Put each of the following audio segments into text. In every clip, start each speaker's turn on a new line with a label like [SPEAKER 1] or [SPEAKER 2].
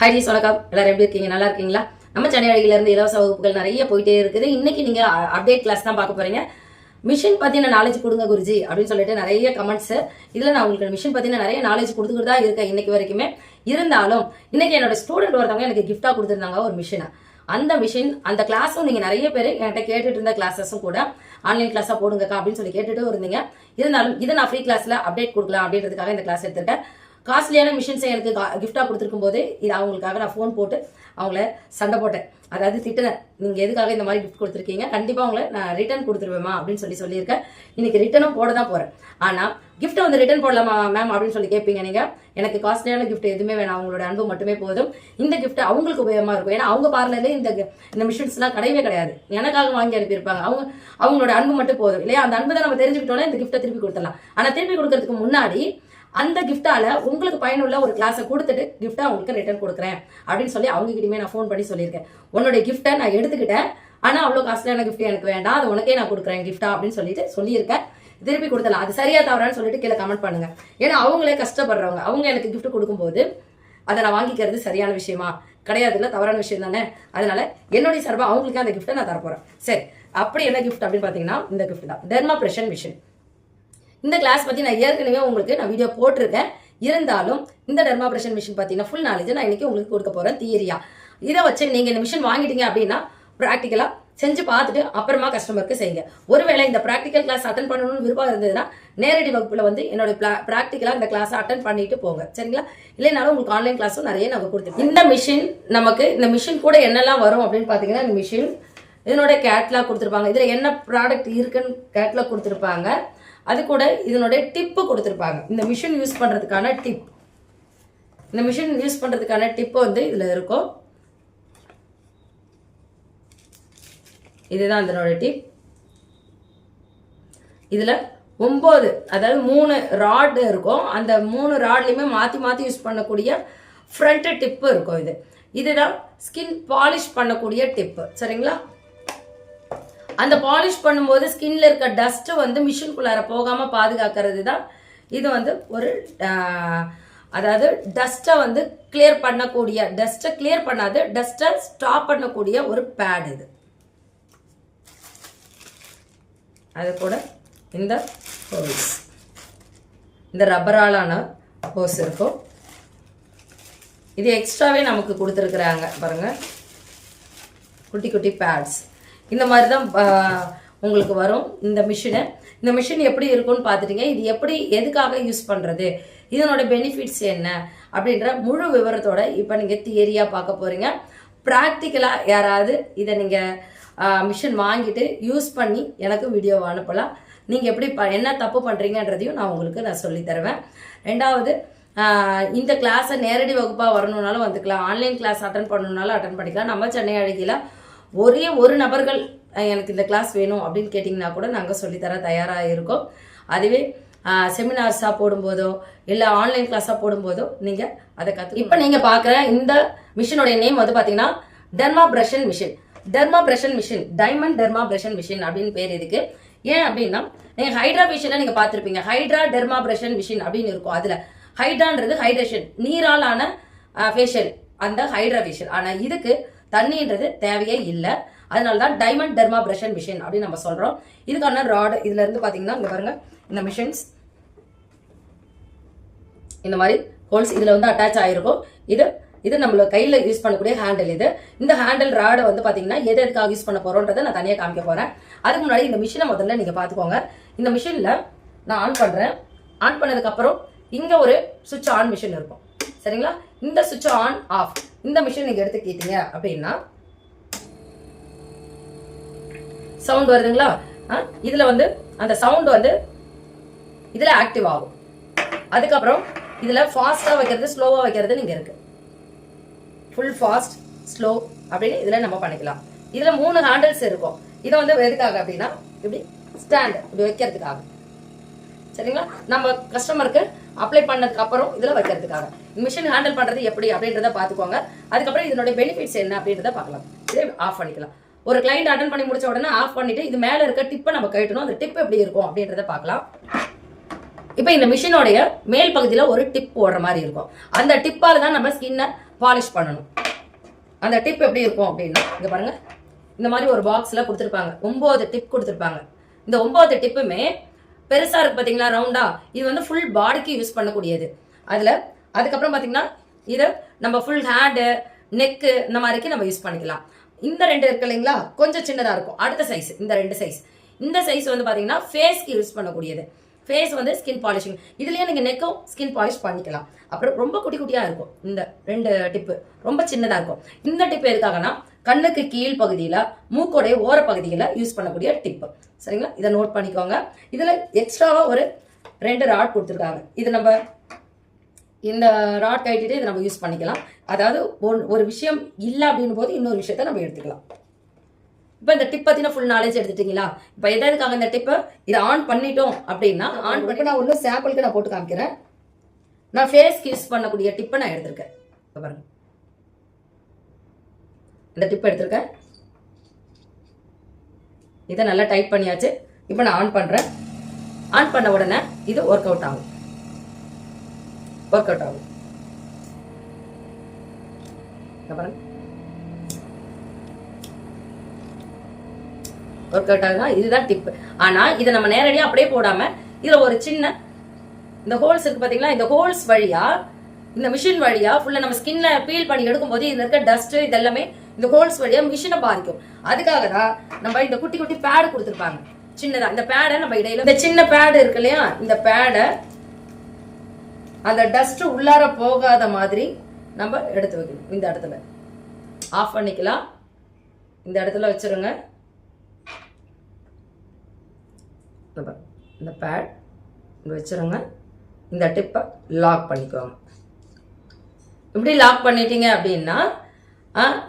[SPEAKER 1] high ஜீஸ் வணக்கம் எல்லாரும் எப்படி இருக்கீங்க நல்லா இருக்கீங்களா நம்ம சென்னை இருந்து இலவச வகுப்புகள் நிறைய போயிட்டே இருக்குது இன்னைக்கு நீங்க அப்டேட் கிளாஸ் தான் பார்க்க போறீங்க மிஷின் பத்தின நாலேஜ் கொடுங்க குருஜி அப்படின்னு சொல்லிட்டு நிறைய கமெண்ட்ஸ் இதுல நான் உங்களுக்கு மிஷின் பத்தின நிறைய நாலேஜ் கொடுத்துக்கிட்டு தான் இருக்கேன் இன்னைக்கு வரைக்குமே இருந்தாலும் இன்னைக்கு என்னோட ஸ்டூடெண்ட் ஒருத்தவங்க எனக்கு கிஃப்டா கொடுத்துருந்தாங்க ஒரு மிஷினை அந்த மிஷின் அந்த கிளாஸும் நீங்கள் நிறைய பேர் என்கிட்ட கேட்டுட்டு இருந்த கிளாஸஸும் கூட ஆன்லைன் கிளாஸா போடுங்கக்கா அப்படின்னு சொல்லி கேட்டுட்டு இருந்தீங்க இருந்தாலும் இதை நான் ஃப்ரீ கிளாஸ்ல அப்டேட் கொடுக்கலாம் அப்படின்றதுக்காக இந்த கிளாஸ் எடுத்திருக்கேன் காஸ்ட்லியான மிஷின்ஸை எனக்கு கிஃப்டாக கொடுத்துருக்கும் போது இது அவங்களுக்காக நான் ஃபோன் போட்டு அவங்கள சண்டை போட்டேன் அதாவது திட்டினேன் நீங்கள் எதுக்காக இந்த மாதிரி கிஃப்ட் கொடுத்துருக்கீங்க கண்டிப்பாக அவங்கள நான் ரிட்டர்ன் கொடுத்துருவேமா அப்படின்னு சொல்லி சொல்லியிருக்கேன் இன்னைக்கு ரிட்டனும் போட தான் போகிறேன் ஆனால் கிஃப்ட்டை வந்து ரிட்டர்ன் போடலாமா மேம் அப்படின்னு சொல்லி கேட்பீங்க நீங்கள் எனக்கு காஸ்ட்லியான கிஃப்ட் எதுவுமே வேணாம் அவங்களோட அன்பு மட்டுமே போதும் இந்த கிஃப்ட் அவங்களுக்கு உபயோகமாக இருக்கும் ஏன்னா அவங்க பார்லர்லேயே இந்த இந்த மிஷின்ஸ்லாம் கிடையவே கிடையாது எனக்காக வாங்கி அனுப்பியிருப்பாங்க அவங்க அவங்களோட அன்பு மட்டும் போதும் இல்லையா அந்த அன்பு தான் நம்ம தெரிஞ்சுக்கிட்டோன்னே இந்த கிஃப்ட்டை திருப்பி கொடுத்துடலாம் ஆனால் திருப்பி கொடுக்கறதுக்கு முன்னாடி அந்த கிஃப்டால உங்களுக்கு பயனுள்ள ஒரு கிளாஸை கொடுத்துட்டு கிஃப்டா உங்களுக்கு ரிட்டர்ன் கொடுக்குறேன் அப்படின்னு சொல்லி அவங்க கிட்டயுமே நான் ஃபோன் பண்ணி சொல்லியிருக்கேன் உன்னோட கிஃப்டை நான் எடுத்துக்கிட்டேன் ஆனா அவ்வளோ காஸ்ட்லியான கிஃப்ட் எனக்கு வேண்டாம் அது உனக்கே நான் கொடுக்குறேன் கிஃப்டா அப்படின்னு சொல்லிட்டு சொல்லியிருக்கேன் திருப்பி கொடுத்தலாம் அது சரியா தவறான்னு சொல்லிட்டு கீழே கமெண்ட் பண்ணுங்க ஏன்னா அவங்களே கஷ்டப்படுறவங்க அவங்க எனக்கு கிஃப்ட் கொடுக்கும்போது அதை நான் வாங்கிக்கிறது சரியான விஷயமா கிடையாது இல்லை தவறான விஷயம் தானே அதனால என்னுடைய சார்பாக அவங்களுக்கே அந்த கிஃப்ட்டை நான் தரப்போகிறேன் சரி அப்படி என்ன கிஃப்ட் அப்படின்னு பார்த்தீங்கன்னா இந்த கிஃப்ட் தான் தெர்மா பிரஷன் மிஷின் இந்த கிளாஸ் பற்றி நான் ஏற்கனவே உங்களுக்கு நான் வீடியோ போட்டிருக்கேன் இருந்தாலும் இந்த டெர்மாபரேஷன் மிஷின் பார்த்தீங்கன்னா ஃபுல் நாலேஜ் நான் இன்றைக்கி உங்களுக்கு கொடுக்க போகிறேன் தியரியா இதை வச்சு நீங்கள் இந்த மிஷின் வாங்கிட்டீங்க அப்படின்னா ப்ராக்டிக்கலாக செஞ்சு பார்த்துட்டு அப்புறமா கஸ்டமருக்கு செய்யுங்க ஒருவேளை இந்த ப்ராக்டிக்கல் கிளாஸ் அட்டன் பண்ணணும்னு விருப்பம் இருந்ததுன்னா நேரடி வகுப்பில் வந்து என்னோட ப்ராக்டிக்கலாக இந்த கிளாஸை அட்டன் பண்ணிட்டு போங்க சரிங்களா இல்லைனாலும் உங்களுக்கு ஆன்லைன் கிளாஸும் நிறைய நாங்கள் கொடுத்துருக்கோம் இந்த மிஷின் நமக்கு இந்த மிஷின் கூட என்னெல்லாம் வரும் அப்படின்னு பார்த்தீங்கன்னா இந்த மிஷின் இதனோட கேட்லாக் கொடுத்துருப்பாங்க இதில் என்ன ப்ராடக்ட் இருக்குன்னு கேட்லாக் கொடுத்துருப்பாங்க அது கூட இதனுடைய டிப்பு கொடுத்துருப்பாங்க இந்த மிஷின் யூஸ் பண்ணுறதுக்கான டிப் இந்த மிஷின் யூஸ் பண்ணுறதுக்கான டிப்பு வந்து இதில் இருக்கும் இதுதான் இதனோட டிப் இதில் ஒம்பது அதாவது மூணு ராடு இருக்கும் அந்த மூணு ராட்லையுமே மாற்றி மாற்றி யூஸ் பண்ணக்கூடிய ஃப்ரண்ட்டு டிப்பு இருக்கும் இது இதுதான் ஸ்கின் பாலிஷ் பண்ணக்கூடிய டிப்பு சரிங்களா அந்த பாலிஷ் பண்ணும்போது ஸ்கின்ல இருக்க டஸ்ட்டு வந்து மிஷின்குள்ளார போகாமல் பாதுகாக்கிறது தான் இது வந்து ஒரு அதாவது டஸ்ட்டை வந்து கிளியர் பண்ணக்கூடிய டஸ்ட்டை கிளியர் பண்ணாது டஸ்ட்டை ஸ்டாப் பண்ணக்கூடிய ஒரு பேட் இது அது கூட இந்த ஹோல்ஸ் இந்த ரப்பராலான ஹோஸ் இருக்கும் இது எக்ஸ்ட்ராவே நமக்கு கொடுத்துருக்குறாங்க பாருங்கள் குட்டி குட்டி பேட்ஸ் இந்த மாதிரி தான் உங்களுக்கு வரும் இந்த மிஷினு இந்த மிஷின் எப்படி இருக்கும்னு பார்த்துட்டீங்க இது எப்படி எதுக்காக யூஸ் பண்ணுறது இதனோட பெனிஃபிட்ஸ் என்ன அப்படின்ற முழு விவரத்தோட இப்போ நீங்கள் தியரியாக பார்க்க போகிறீங்க ப்ராக்டிக்கலாக யாராவது இதை நீங்கள் மிஷின் வாங்கிட்டு யூஸ் பண்ணி எனக்கு வீடியோவை அனுப்பலாம் நீங்கள் எப்படி ப என்ன தப்பு பண்ணுறீங்கன்றதையும் நான் உங்களுக்கு நான் சொல்லித்தருவேன் தருவேன் ரெண்டாவது இந்த கிளாஸை நேரடி வகுப்பாக வரணுன்னாலும் வந்துக்கலாம் ஆன்லைன் கிளாஸ் அட்டன் பண்ணணுன்னாலும் அட்டன் பண்ணிக்கலாம் நம்ம சென்னை அழகியில் ஒரே ஒரு நபர்கள் எனக்கு இந்த கிளாஸ் வேணும் அப்படின்னு கேட்டிங்கன்னா கூட நாங்கள் சொல்லித்தர தயாராக இருக்கோம் அதுவே செமினார்ஸாக போடும்போதோ இல்லை ஆன்லைன் கிளாஸாக போடும்போதோ நீங்கள் அதை கற்று இப்போ நீங்கள் பார்க்குற இந்த மிஷினுடைய நேம் வந்து பார்த்தீங்கன்னா dermabrasion machine dermabrasion machine diamond dermabrasion machine அப்படின்னு பேர் இதுக்கு ஏன் அப்படின்னா நீங்கள் ஹைட்ரா மிஷினில் நீங்கள் பார்த்துருப்பீங்க ஹைட்ரா டெர்மா பிரஷன் மிஷின் அப்படின்னு இருக்கும் அதில் ஹைட்ரான்றது ஹைட்ரேஷன் நீராலான ஃபேஷியல் அந்த ஹைட்ரா ஃபேஷியல் ஆனால் இதுக்கு தண்ணின்றது தேவையே இல்லை அதனாலதான் தான் டைமண்ட் டெர்மா பிரஷன் மிஷின் அப்படின்னு நம்ம சொல்கிறோம் இதுக்கான ராடு இதுலேருந்து பார்த்தீங்கன்னா இங்க பாருங்கள் இந்த மிஷின்ஸ் இந்த மாதிரி ஹோல்ஸ் இதில் வந்து அட்டாச் ஆயிருக்கும் இது இது நம்ம கையில் யூஸ் பண்ணக்கூடிய ஹேண்டில் இது இந்த ஹேண்டில் ராடை வந்து பார்த்தீங்கன்னா எது எதுக்காக யூஸ் பண்ண போறோன்றதை நான் தனியாக காமிக்க போகிறேன் அதுக்கு முன்னாடி இந்த மிஷினை முதல்ல நீங்கள் பார்த்துக்கோங்க இந்த மிஷினில் நான் ஆன் பண்ணுறேன் ஆன் பண்ணதுக்கப்புறம் இங்கே ஒரு சுவிட்ச் ஆன் மிஷின் இருக்கும் சரிங்களா இந்த சுவிட்ச் ஆன் ஆஃப் இந்த மிஷின் நீங்கள் எடுத்துக்கிட்டீங்க அப்படின்னா சவுண்ட் வருதுங்களா இதில் வந்து அந்த சவுண்ட் வந்து இதில் ஆக்டிவ் ஆகும் அதுக்கப்புறம் இதில் ஃபாஸ்ட்டாக வைக்கிறது ஸ்லோவாக வைக்கிறது நீங்கள் இருக்குது ஃபுல் ஃபாஸ்ட் ஸ்லோ அப்படின்னு இதுல நம்ம பண்ணிக்கலாம் இதில் மூணு ஹேண்டில்ஸ் இருக்கும் இதை வந்து எதுக்காக அப்படின்னா இப்படி ஸ்டாண்ட் இப்படி வைக்கிறதுக்காக சரிங்களா நம்ம கஸ்டமருக்கு அப்ளை பண்ணதுக்கு அப்புறம் இதில் வைக்கிறதுக்காக மிஷின் ஹேண்டில் பண்ணுறது எப்படி அப்படின்றத பார்த்துக்கோங்க அதுக்கப்புறம் இதனுடைய பெனிஃபிட்ஸ் என்ன அப்படின்றத பார்க்கலாம் இதே ஆஃப் பண்ணிக்கலாம் ஒரு கிளைண்ட் அட்டன் பண்ணி முடிச்ச உடனே ஆஃப் பண்ணிட்டு இது மேலே இருக்க டிப்பை நம்ம கேட்டணும் அந்த டிப் எப்படி இருக்கும் அப்படின்றத பார்க்கலாம் இப்போ இந்த மிஷினோடைய மேல் பகுதியில் ஒரு டிப் போடுற மாதிரி இருக்கும் அந்த டிப்பால் தான் நம்ம ஸ்கின்னை பாலிஷ் பண்ணணும் அந்த டிப் எப்படி இருக்கும் அப்படின்னா இங்கே பாருங்கள் இந்த மாதிரி ஒரு பாக்ஸில் கொடுத்துருப்பாங்க ஒம்பது டிப் கொடுத்துருப்பாங்க இந்த ஒம்பது டிப்புமே பெருசாக இருக்குது பார்த்தீங்களா ரவுண்டாக இது வந்து ஃபுல் பாடிக்கு யூஸ் பண்ணக்கூடியது அதில் அதுக்கப்புறம் பார்த்தீங்கன்னா இதை நம்ம ஃபுல் ஹேண்டு நெக்கு இந்த மாதிரிக்கு நம்ம யூஸ் பண்ணிக்கலாம் இந்த ரெண்டு இருக்கு இல்லைங்களா கொஞ்சம் சின்னதாக இருக்கும் அடுத்த சைஸ் இந்த ரெண்டு சைஸ் இந்த சைஸ் வந்து பார்த்தீங்கன்னா ஃபேஸ்க்கு யூஸ் பண்ணக்கூடியது ஃபேஸ் வந்து ஸ்கின் பாலிஷிங் இதுலேயே நீங்கள் நெக்கும் ஸ்கின் பாலிஷ் பண்ணிக்கலாம் அப்புறம் ரொம்ப குட்டி குட்டியாக இருக்கும் இந்த ரெண்டு டிப்பு ரொம்ப சின்னதாக இருக்கும் இந்த டிப்பு எதுக்காகனா கண்ணுக்கு கீழ் பகுதியில் மூக்கோடைய ஓர பகுதியில் யூஸ் பண்ணக்கூடிய டிப்பு சரிங்களா இதை நோட் பண்ணிக்கோங்க இதில் எக்ஸ்ட்ராவாக ஒரு ரெண்டு ராட் கொடுத்துருக்காங்க இது நம்ம இந்த ராட் கட்டிட்டு இதை நம்ம யூஸ் பண்ணிக்கலாம் அதாவது ஒன் ஒரு விஷயம் இல்லை அப்படின்னு போது இன்னொரு விஷயத்த நம்ம எடுத்துக்கலாம் இப்போ இந்த டிப் பற்றின ஃபுல் நாலேஜ் எடுத்துட்டீங்களா இப்போ எதற்காக இந்த டிப்பை இதை ஆன் பண்ணிட்டோம் அப்படின்னா ஆன் பண்ணி நான் ஒன்னும் சாம்பிளுக்கு நான் போட்டு காமிக்கிறேன் நான் ஃபேஸ்க்கு யூஸ் பண்ணக்கூடிய டிப்பை நான் எடுத்திருக்கேன் பாருங்கள் இந்த டிப் எடுத்திருக்கேன் இதை நல்லா டைட் பண்ணியாச்சு இப்போ நான் ஆன் பண்ணுறேன் ஆன் பண்ண உடனே இது ஒர்க் அவுட் ஆகும் ஒர்க் அவுட் ஆகும் ஒர்க் அவுட் ஆகுதா இதுதான் டிப்பு ஆனால் இதை நம்ம நேரடியாக அப்படியே போடாமல் இதில் ஒரு சின்ன இந்த ஹோல்ஸ் இருக்கு பார்த்தீங்களா இந்த ஹோல்ஸ் வழியாக இந்த மிஷின் வழியாக ஃபுல்லாக நம்ம ஸ்கின்ல பீல் பண்ணி எடுக்கும்போது இதில் இருக்க டஸ்ட்டு இதெல்லாமே இந்த ஹோல்ஸ் வழியா மிஷினை பாதிக்கும் அதுக்காக தான் நம்ம இந்த குட்டி குட்டி பேடு கொடுத்துருப்பாங்க சின்னதா இந்த பேடை நம்ம இடையில இந்த சின்ன பேடு இருக்கு இல்லையா இந்த பேடை அந்த டஸ்ட் உள்ளார போகாத மாதிரி நம்ம எடுத்து வைக்கணும் இந்த இடத்துல ஆஃப் பண்ணிக்கலாம் இந்த இடத்துல வச்சிருங்க இந்த பேட் வச்சுருங்க இந்த டிப்பை லாக் பண்ணிக்கோங்க இப்படி லாக் பண்ணிட்டீங்க அப்படின்னா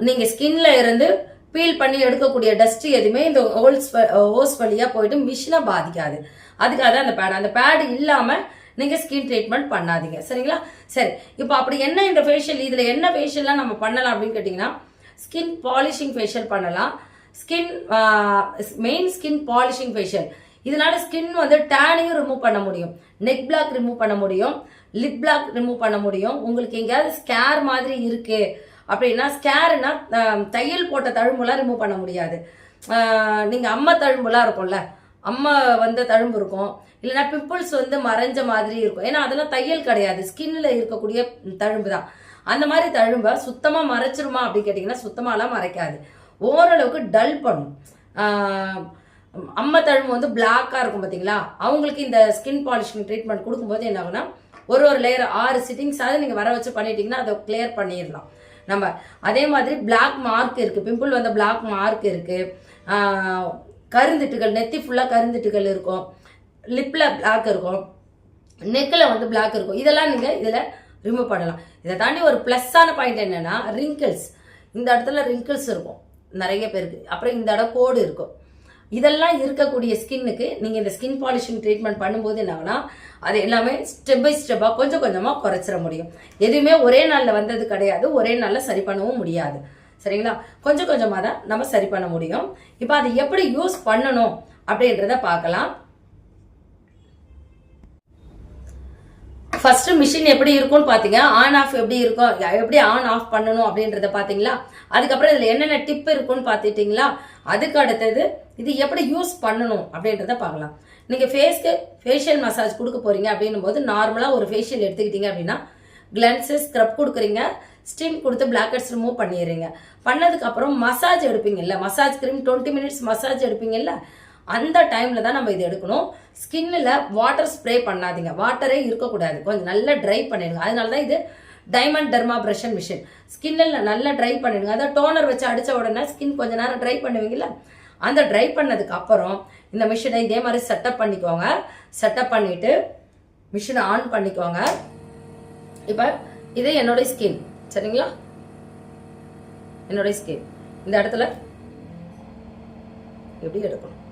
[SPEAKER 1] நீங்கள் ஸ்கின்ல இருந்து பீல் பண்ணி எடுக்கக்கூடிய டஸ்ட் எதுவுமே இந்த ஹோல்ஸ் ஹோஸ் வழியாக போயிட்டு மிஷினை பாதிக்காது அதுக்காக தான் அந்த பேட் அந்த பேடு இல்லாமல் நீங்கள் ஸ்கின் ட்ரீட்மெண்ட் பண்ணாதீங்க சரிங்களா சரி இப்போ அப்படி என்ன இந்த ஃபேஷியல் இதில் என்ன ஃபேஷியல்லாம் நம்ம பண்ணலாம் அப்படின்னு கேட்டிங்கன்னா ஸ்கின் பாலிஷிங் ஃபேஷியல் பண்ணலாம் skin main skin polishing facial இதனால ஸ்கின் வந்து டேனையும் ரிமூவ் பண்ண முடியும் நெக் பிளாக் ரிமூவ் பண்ண முடியும் லிப் பிளாக் ரிமூவ் பண்ண முடியும் உங்களுக்கு எங்கேயாவது ஸ்கேர் மாதிரி இருக்குது அப்படின்னா ஸ்கேருனா தையல் போட்ட தழும்புலாம் ரிமூவ் பண்ண முடியாது நீங்கள் அம்மா தழும்புலாம் இருக்கும்ல அம்மா வந்த தழும்பு இருக்கும் இல்லைனா பிம்பிள்ஸ் வந்து மறைஞ்ச மாதிரி இருக்கும் ஏன்னா அதெல்லாம் தையல் கிடையாது ஸ்கின்ல இருக்கக்கூடிய தழும்பு தான் அந்த மாதிரி தழும்பை சுத்தமாக மறைச்சிருமா அப்படின்னு கேட்டிங்கன்னா சுத்தமாலாம் மறைக்காது ஓரளவுக்கு டல் பண்ணும் அம்மா தழும்பு வந்து பிளாக்காக இருக்கும் பார்த்தீங்களா அவங்களுக்கு இந்த ஸ்கின் பாலிஷிங் ட்ரீட்மெண்ட் கொடுக்கும்போது என்ன ஆகுனா ஒரு ஒரு லேயர் ஆறு சிட்டிங்ஸாவது நீங்கள் வர வச்சு பண்ணிட்டீங்கன்னா அதை கிளியர் பண்ணிடலாம் நம்ம அதே மாதிரி பிளாக் மார்க் இருக்குது பிம்பிள் வந்த பிளாக் மார்க் இருக்குது கருந்துட்டுகள் நெத்தி ஃபுல்லாக கருந்துட்டுகள் இருக்கும் லிப்பில் பிளாக் இருக்கும் நெக்கில் வந்து பிளாக் இருக்கும் இதெல்லாம் நீங்கள் இதில் ரிமூவ் பண்ணலாம் இதை தாண்டி ஒரு ப்ளஸ்ஸான பாயிண்ட் என்னென்னா ரிங்கிள்ஸ் இந்த இடத்துல ரிங்கிள்ஸ் இருக்கும் நிறைய பேருக்கு அப்புறம் இந்த இடம் கோடு இருக்கும் இதெல்லாம் இருக்கக்கூடிய ஸ்கின்னுக்கு நீங்கள் இந்த ஸ்கின் பாலிஷிங் ட்ரீட்மெண்ட் பண்ணும்போது என்னாகனா அது எல்லாமே ஸ்டெப் பை ஸ்டெப்பாக கொஞ்சம் கொஞ்சமாக குறைச்சிட முடியும் எதுவுமே ஒரே நாளில் வந்தது கிடையாது ஒரே நாளில் சரி பண்ணவும் முடியாது சரிங்களா கொஞ்சம் கொஞ்சமாக தான் நம்ம சரி பண்ண முடியும் இப்போ அதை எப்படி யூஸ் பண்ணணும் அப்படின்றத பார்க்கலாம் ஃபர்ஸ்ட் மிஷின் எப்படி இருக்கும்னு பாத்தீங்க ஆன் ஆஃப் எப்படி இருக்கும் எப்படி ஆன் ஆஃப் பண்ணணும் அப்படின்றத பாத்தீங்களா அதுக்கப்புறம் இதுல என்னென்ன டிப் இருக்கும்னு பாத்துட்டீங்களா அதுக்கு அடுத்தது இது எப்படி யூஸ் பண்ணணும் அப்படின்றத பார்க்கலாம் நீங்கள் ஃபேஸ்க்கு ஃபேஷியல் மசாஜ் கொடுக்க போகிறீங்க அப்படின்னும் போது நார்மலாக ஒரு ஃபேஷியல் எடுத்துக்கிட்டீங்க அப்படின்னா கிளன்ஸு ஸ்க்ரப் கொடுக்குறீங்க ஸ்டீம் கொடுத்து ஹெட்ஸ் ரிமூவ் பண்ணிடுறீங்க பண்ணதுக்கப்புறம் மசாஜ் எடுப்பீங்கல்ல massage cream twenty minutes massage எடுப்பீங்கல்ல அந்த டைமில் தான் நம்ம இது எடுக்கணும் ஸ்கின்னில் வாட்டர் ஸ்ப்ரே பண்ணாதீங்க வாட்டரே இருக்கக்கூடாது கொஞ்சம் நல்லா ட்ரை பண்ணிடுங்க அதனால தான் இது டைமண்ட் டெர்மா பிரஷன் மிஷின் ஸ்கின்னில் நல்லா ட்ரை பண்ணிடுங்க அதான் டோனர் வச்சு அடித்த உடனே ஸ்கின் கொஞ்ச நேரம் ட்ரை பண்ணுவீங்கல்ல அந்த ட்ரை பண்ணதுக்கு அப்புறம் இந்த மிஷினை இதே மாதிரி செட்டப் பண்ணிக்கோங்க செட்டப் பண்ணிவிட்டு மிஷினை ஆன் பண்ணிக்கோங்க இப்போ இது என்னோட ஸ்கின் சரிங்களா என்னோட ஸ்கின் இந்த இடத்துல எப்படி எடுக்கணும்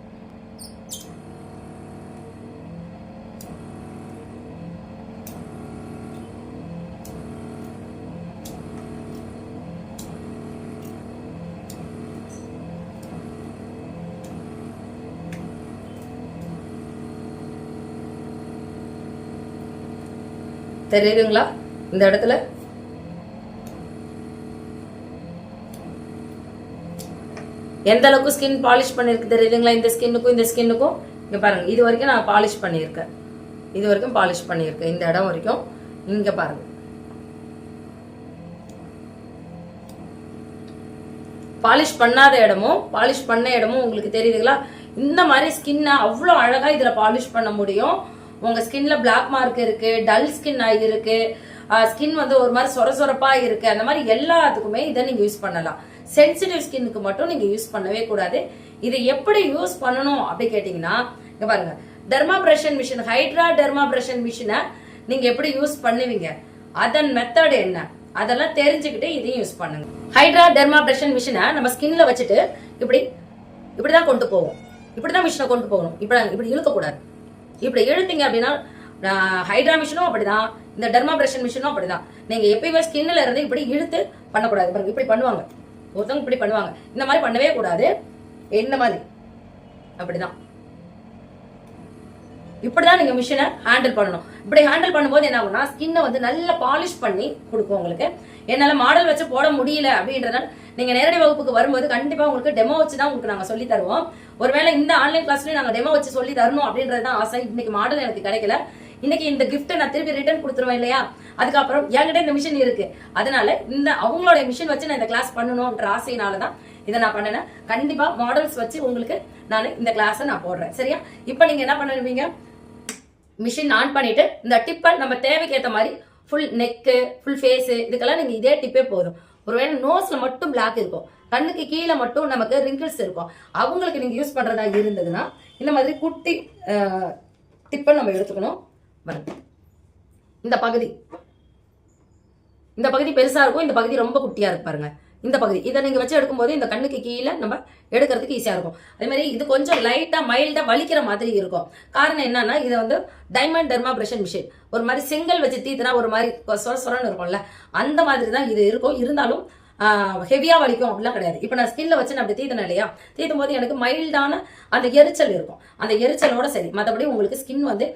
[SPEAKER 1] தெரியுதுங்களா இந்த இடத்துல எந்த அளவுக்கு ஸ்கின் பாலிஷ் பண்ணிருக்கு தெரியுதுங்களா இந்த ஸ்கின்னுக்கும் இந்த ஸ்கின்னுக்கும் இங்க பாருங்கள் இது வரைக்கும் நான் பாலிஷ் பண்ணியிருக்கேன் இது வரைக்கும் பாலிஷ் பண்ணியிருக்கேன் இந்த இடம் வரைக்கும் இங்க பாருங்கள் பாலிஷ் பண்ணாத இடமும் பாலிஷ் பண்ண இடமும் உங்களுக்கு தெரியுதுங்களா இந்த மாதிரி ஸ்கின்னை அவ்வளோ அழகாக இதில் பாலிஷ் பண்ண முடியும் உங்க ஸ்கின்ல பிளாக் மார்க் இருக்கு டல் ஸ்கின் இருக்கு ஸ்கின் வந்து ஒரு மாதிரி சொர சொரப்பா இருக்கு அந்த மாதிரி எல்லாத்துக்குமே இதை நீங்க யூஸ் பண்ணலாம் சென்சிட்டிவ் ஸ்கின்னுக்கு மட்டும் நீங்க யூஸ் பண்ணவே கூடாது இதை எப்படி யூஸ் பண்ணணும் அப்படி கேட்டீங்கன்னா இங்க பாருங்க dermabrasion machine hydra dermabrasion மிஷினை நீங்க எப்படி யூஸ் பண்ணுவீங்க அதன் மெத்தட் என்ன அதெல்லாம் தெரிஞ்சுக்கிட்டு இதையும் யூஸ் பண்ணுங்க ஹைட்ரா டெர்மா பிரஷன் மிஷினை நம்ம ஸ்கின்ல வச்சுட்டு இப்படி இப்படிதான் கொண்டு போவோம் இப்படிதான் மிஷினை கொண்டு போகணும் இப்படி இப்படி இழுக்க கூடாது இப்படி எழுத்தீங்க அப்படின்னா ஹைட்ரா மிஷினும் அப்படிதான் இந்த டெர்மாபிரேஷன் மிஷினும் அப்படிதான் நீங்க எப்பயுமே ஸ்கின்ல இருந்து இப்படி இழுத்து பண்ணக்கூடாது பாருங்க இப்படி பண்ணுவாங்க ஒருத்தவங்க இப்படி பண்ணுவாங்க இந்த மாதிரி பண்ணவே கூடாது என்ன மாதிரி அப்படிதான் இப்படிதான் நீங்க மிஷினை ஹேண்டில் பண்ணணும் இப்படி ஹேண்டில் பண்ணும்போது என்ன ஆகும்னா ஸ்கின்னை வந்து நல்லா பாலிஷ் பண்ணி கொடுக்கும் உங்களுக்கு என்னால மாடல் வச்சு போட முடியல அப்படின்றதால நீங்க நேரடி வகுப்புக்கு வரும்போது கண்டிப்பா உங்களுக்கு டெமோ வச்சு தான் உங்களுக்கு நாங்க சொல்லி தருவோம் ஒருவேளை இந்த ஆன்லைன் கிளாஸ்லயும் நாங்க டெமோ வச்சு சொல்லி தரணும் அப்படின்றது தான் ஆசை இன்னைக்கு மாடல் எனக்கு கிடைக்கல இன்னைக்கு இந்த கிஃப்ட்டை நான் திருப்பி ரிட்டர்ன் கொடுத்துருவேன் இல்லையா அதுக்கப்புறம் என்கிட்ட இந்த மிஷின் இருக்கு அதனால இந்த அவங்களோட மிஷின் வச்சு நான் இந்த கிளாஸ் பண்ணணும்ன்ற ஆசையினால தான் இதை நான் பண்ணினேன் கண்டிப்பா மாடல்ஸ் வச்சு உங்களுக்கு நான் இந்த கிளாஸை நான் போடுறேன் சரியா இப்போ நீங்க என்ன பண்ணுவீங்க மிஷின் ஆன் பண்ணிட்டு இந்த டிப்பை நம்ம தேவைக்கு ஏற்ற மாதிரி ஃபுல் நெக்கு ஃபுல் ஃபேஸு இதுக்கெல்லாம் நீங்கள் இதே டிப்பே போதும் ஒருவேளை நோஸில் மட்டும் பிளாக் இருக்கும் கண்ணுக்கு கீழே மட்டும் நமக்கு ரிங்கிள்ஸ் இருக்கும் அவங்களுக்கு நீங்கள் யூஸ் பண்ணுறதா இருந்ததுன்னா இந்த மாதிரி குட்டி டிப்பை நம்ம எடுத்துக்கணும் வரும் இந்த பகுதி இந்த பகுதி பெருசாக இருக்கும் இந்த பகுதி ரொம்ப குட்டியாக இருப்பாருங்க இந்த பகுதி இதை நீங்கள் வச்சு எடுக்கும்போது இந்த கண்ணுக்கு கீழே நம்ம எடுக்கிறதுக்கு ஈஸியாக இருக்கும் அதே மாதிரி இது கொஞ்சம் லைட்டாக மைல்டாக வலிக்கிற மாதிரி இருக்கும் காரணம் என்னன்னா இது வந்து டைமண்ட் பிரஷன் மிஷின் ஒரு மாதிரி செங்கல் வச்சு தீத்துனா ஒரு மாதிரி சொர சொரன்னு இருக்கும்ல அந்த மாதிரி தான் இது இருக்கும் இருந்தாலும் ஹெவியாக வலிக்கும் அப்படிலாம் கிடையாது இப்போ நான் ஸ்கின்ல வச்சு நான் அப்படி தீத்தினேன் இல்லையா தீத்தும் போது எனக்கு மைல்டான அந்த எரிச்சல் இருக்கும் அந்த எரிச்சலோட சரி மற்றபடி உங்களுக்கு ஸ்கின் வந்து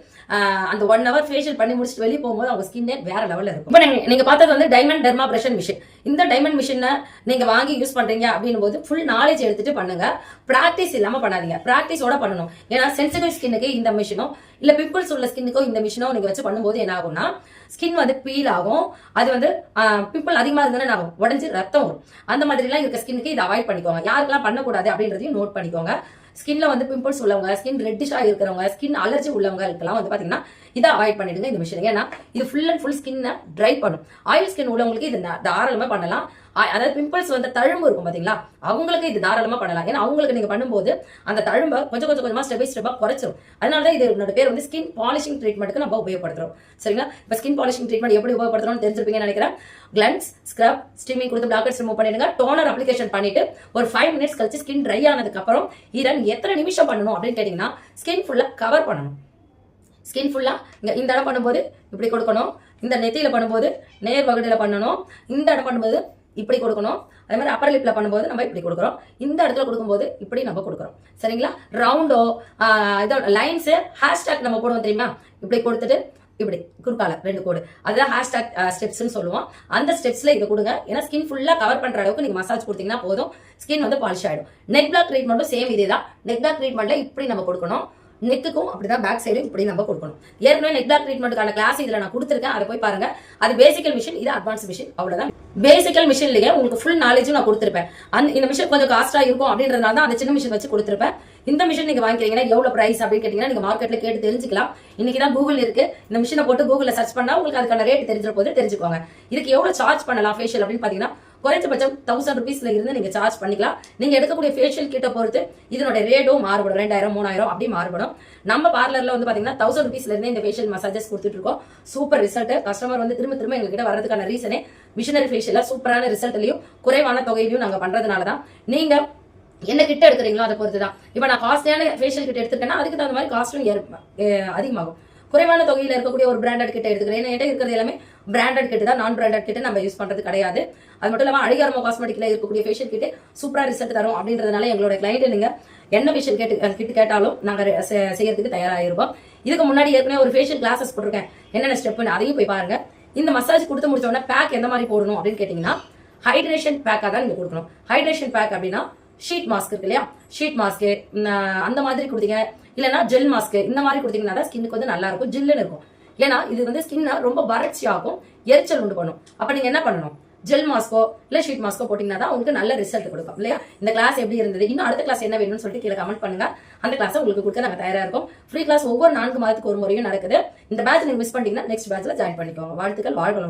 [SPEAKER 1] அந்த ஒன் ஹவர் ஃபேஷியல் பண்ணி முடிச்சுட்டு வெளியே போகும்போது அவங்க ஸ்கின் வேற லெவலில் இருக்கும் இப்போ நீங்கள் நீங்கள் பார்த்தது வந்து டைமண்ட் டெர்மா பிரஷன் மிஷின் இந்த டைமண்ட் மிஷினை நீங்கள் வாங்கி யூஸ் பண்ணுறீங்க அப்படின் போது ஃபுல் நாலேஜ் எடுத்துட்டு பண்ணுங்க ப்ராக்டிஸ் இல்லாமல் பண்ணாதீங்க ப்ராக்டிஸோட பண்ணணும் ஏன்னா சென்சிட்டிவ் ஸ்கின்னுக்கு இந்த மிஷினும் இல்லை பிம்பிள்ஸ் உள்ள ஸ்கின்னுக்கோ இந்த மிஷினோ நீங்கள் வச்சு பண்ணும்போது என்ன ஆகும்னா ஸ்கின் வந்து பீல் ஆகும் அது வந்து பிம்பிள் அதிகமாக இருந்தாலும் ஆகும் உடஞ்சி ரத்தம் வரும் அந்த மாதிரிலாம் இருக்க ஸ்கின்னுக்கு இதை அவாய்ட் பண்ணிக்கோங்க யாருக்கெல்லாம் பண்ணக்கூடாது அப்படின்றதையும் நோட் பண்ணிக்கோங்க ஸ்கின்ல வந்து பிம்பிள்ஸ் உள்ளவங்க ஸ்கின் ரெட்டிஷா இருக்கிறவங்க ஸ்கின் அலர்ஜி உள்ளவங்க இருக்கலாம் வந்து பாத்தீங்கன்னா இதை அவாய்ட் பண்ணிடுங்க இந்த மிஷின் ஏன்னா இது ஃபுல் அண்ட் ஃபுல் ஸ்கின்னை ட்ரை பண்ணும் ஆயில் ஸ்கின் உள்ளவங்களுக்கு இது தாராளமாக பண்ணலாம் அதாவது பிம்பிள்ஸ் வந்து தழும்பு இருக்கும் பார்த்தீங்களா அவங்களுக்கு இது தாராளமாக பண்ணலாம் ஏன்னா அவங்களுக்கு நீங்கள் பண்ணும்போது அந்த தழும்பை கொஞ்சம் கொஞ்சம் கொஞ்சமாக ஸ்டெப் பை ஸ்டெப்பாக குறைச்சிரும் அதனால தான் என்னோட பேர் வந்து ஸ்கின் பாலிஷிங் ட்ரீட்மெண்ட்டுக்கு நம்ம உபயோகப்படுத்துறோம் சரிங்களா இப்போ ஸ்கின் பாலிஷிங் ட்ரீட்மெண்ட் எப்படி உபயோகப்படுத்துறோம்னு தெரிஞ்சிருப்பீங்கன்னு நினைக்கிறேன் கிளன்ஸ் ஸ்க்ரப் ஸ்டீமிங் கொடுத்து பிளாக்கெட்ஸ் ரிமூவ் பண்ணிடுங்க டோனர் அப்ளிகேஷன் பண்ணிட்டு ஒரு ஃபைவ் மினிட்ஸ் கழிச்சு ஸ்கின் ட்ரை ஆனதுக்கு அப்புறம் இரன் எத்தனை நிமிஷம் பண்ணணும் அப்படின்னு கேட்டீங்கன்னா ஸ்கின் ஃபுல்லாக கவர் பண்ணணும் ஸ்கின் ஃபுல்லாக இங்கே இந்த இடம் பண்ணும்போது இப்படி கொடுக்கணும் இந்த நெத்தியில பண்ணும்போது நேர் வகுடியில் பண்ணணும் இந்த இடம் பண்ணும்போது இப்படி கொடுக்கணும் அதே மாதிரி அப்பர் லிப்பில் பண்ணும்போது நம்ம இப்படி கொடுக்குறோம் இந்த இடத்துல கொடுக்கும்போது இப்படி நம்ம கொடுக்குறோம் சரிங்களா ரவுண்டோ இதோட லைன்ஸு ஹேஷ்டாக் நம்ம போடுவோம் தெரியுமா இப்படி கொடுத்துட்டு இப்படி குறுக்கால ரெண்டு கோடு அதுதான் ஹேஷ்டாக் ஸ்டெப்ஸ்னு சொல்லுவோம் அந்த ஸ்டெப்ஸில் இதை கொடுங்க ஏன்னா ஸ்கின் ஃபுல்லாக கவர் பண்ணுற அளவுக்கு நீங்கள் மசாஜ் கொடுத்தீங்கன்னா போதும் ஸ்கின் வந்து பாலிஷ் ஆகிடும் நெக் பிளாக் ட்ரீட்மெண்ட்டும் சேம் இதே தான் நெக் பிளாக் ட்ரீட்மெண்ட்டில் இப்படி நம்ம கொடுக்கணும் நெக்குக்கும் அப்படிதான் பேக் சைடு இப்படி நம்ம கொடுக்கணும் ஏற்கனவே நெக் பேக் ட்ரீட்மெண்ட்டுக்கான கிளாஸ் இதில் நான் கொடுத்துருக்கேன் அதை போய் பாருங்க அது பேசிக்கல் மிஷின் இது அட்வான்ஸ் மிஷின் அவ்வளவுதான் பேசிக்கல் மிஷின்லேயே உங்களுக்கு ஃபுல் நாலேஜும் நான் கொடுத்துருப்பேன் அந்த இந்த மிஷின் கொஞ்சம் காஸ்ட்டாக இருக்கும் அப்படின்றதுனால தான் அந்த சின்ன மிஷின் வச்சு கொடுத்துருப்பேன் இந்த மிஷின் நீங்கள் வாங்கிக்கிறீங்கன்னா எவ்வளோ ப்ரைஸ் அப்படின்னு கேட்டீங்கன்னா நீங்கள் மார்க்கெட்டில் கேட்டு தெரிஞ்சுக்கலாம் இன்றைக்கி தான் கூகுள் இருக்குது இந்த மிஷினை போட்டு கூகுளில் சர்ச் பண்ணால் உங்களுக்கு அதுக்கான ரேட் தெரிஞ்சிட போது தெரிஞ்சுக்கோங்க இதுக்கு எவ்வளோ சார்ஜ் பண்ணலாம் ஃபேஷியல் அப்படின்னு பார்த்தீங்கன்னா குறைந்தபட்சம் தௌசண்ட் ருபீஸ்ல இருந்து நீங்க சார்ஜ் பண்ணிக்கலாம் நீங்க எடுக்கக்கூடிய ஃபேஷியல் கிட்ட பொறுத்து இதனுடைய ரேட்டும் மாறுபடும் ரெண்டாயிரம் மூணாயிரம் அப்படி மாறுபடும் நம்ம பார்லர்ல வந்து பாத்தீங்கன்னா தௌசண்ட் ருபீஸ்ல இருந்து இந்த ஃபேஷியல் மசாஜஸ் கொடுத்துட்டு இருக்கோம் சூப்பர் ரிசல்ட் கஸ்டமர் வந்து திரும்ப திரும்ப எங்ககிட்ட வரதுக்கான ரீசனே மிஷினரி ஃபேஷியல சூப்பரான ரிசல்ட்லயும் குறைவான தொகையிலையும் நாங்க பண்றதுனாலதான் தான் நீங்க என்ன கிட்ட எடுக்கிறீங்களோ அதை பொறுத்து தான் இப்போ நான் காஸ்ட்லியான ஃபேஷியல் கிட்ட எடுத்துக்கிட்டேன்னா அதுக்கு தகுந்த மாதிரி காஸ்ட்டும் அதிகமாகும் குறைவான தொகையில் இருக்கக்கூடிய ஒரு பிராண்டட் கிட்ட எடுத்துக்கிறேன் ஏன்னா என்கிட்ட இருக்கிறது எல்லாமே பிராண்டட் கிட்ட தான் நான் பிராண்டட் கிட்ட நம்ம யூஸ் பண்ணுறது கிடையாது அது மட்டும் இல்லாமல் அழகாரமோ காஸ்மெட்டிக்ல இருக்கக்கூடிய ஃபேஷியல் கிட்டே சூப்பராக ரிசல்ட் தரும் அப்படின்றதுனால எங்களோட கிளைண்ட் நீங்கள் என்ன ஃபேஷியல் கேட்டு கிட்ட கேட்டாலும் நாங்கள் செய்யறதுக்கு தயாராக இருப்போம் இதுக்கு முன்னாடி ஏற்கனவே ஒரு ஃபேஷியல் கிளாஸஸ் போட்டிருக்கேன் என்னென்ன ஸ்டெப்னு அதையும் போய் பாருங்க இந்த மசாஜ் கொடுத்து உடனே பேக் எந்த மாதிரி போடணும் அப்படின்னு கேட்டிங்கன்னா ஹைட்ரேஷன் பேக்காக தான் நீங்கள் கொடுக்கணும் ஹைட்ரேஷன் பேக் அப்படின்னா ஷீட் மாஸ்க் இருக்கு இல்லையா ஷீட் மாஸ்க்கு அந்த மாதிரி கொடுத்தீங்க இல்லைன்னா ஜெல் மாஸ்க் இந்த மாதிரி கொடுத்தீங்கன்னா தான் ஸ்கின்னுக்கு வந்து நல்லா இருக்கும் ஜில்லுன்னு இருக்கும் ஏன்னா இது வந்து ஸ்கின்னை ரொம்ப வறட்சியாகும் எரிச்சல் உண்டு பண்ணும் அப்போ நீங்கள் என்ன பண்ணணும் ஜெல் மாஸ்கோ இல்லை ஷீட் மாஸ்கோ போட்டிங்கன்னா தான் உங்களுக்கு நல்ல ரிசல்ட் கொடுக்கும் இல்லையா இந்த கிளாஸ் எப்படி இருந்தது இன்னும் அடுத்த கிளாஸ் என்ன வேணும்னு சொல்லிட்டு கீழே கமெண்ட் பண்ணுங்க அந்த கிளாஸை உங்களுக்கு கொடுக்க நாங்கள் தயாராக இருக்கும் ஃப்ரீ கிளாஸ் ஒவ்வொரு நான்கு மாதத்துக்கு ஒரு முறையும் நடக்குது இந்த பேட்ச் நீங்கள் மிஸ் பண்ணிங்கன்னா நெக்ஸ்ட் பேட்ச்சில் ஜாயின் பண்ணிக்கோங்க வாழ்த்துக்கள் வாழ்வளம்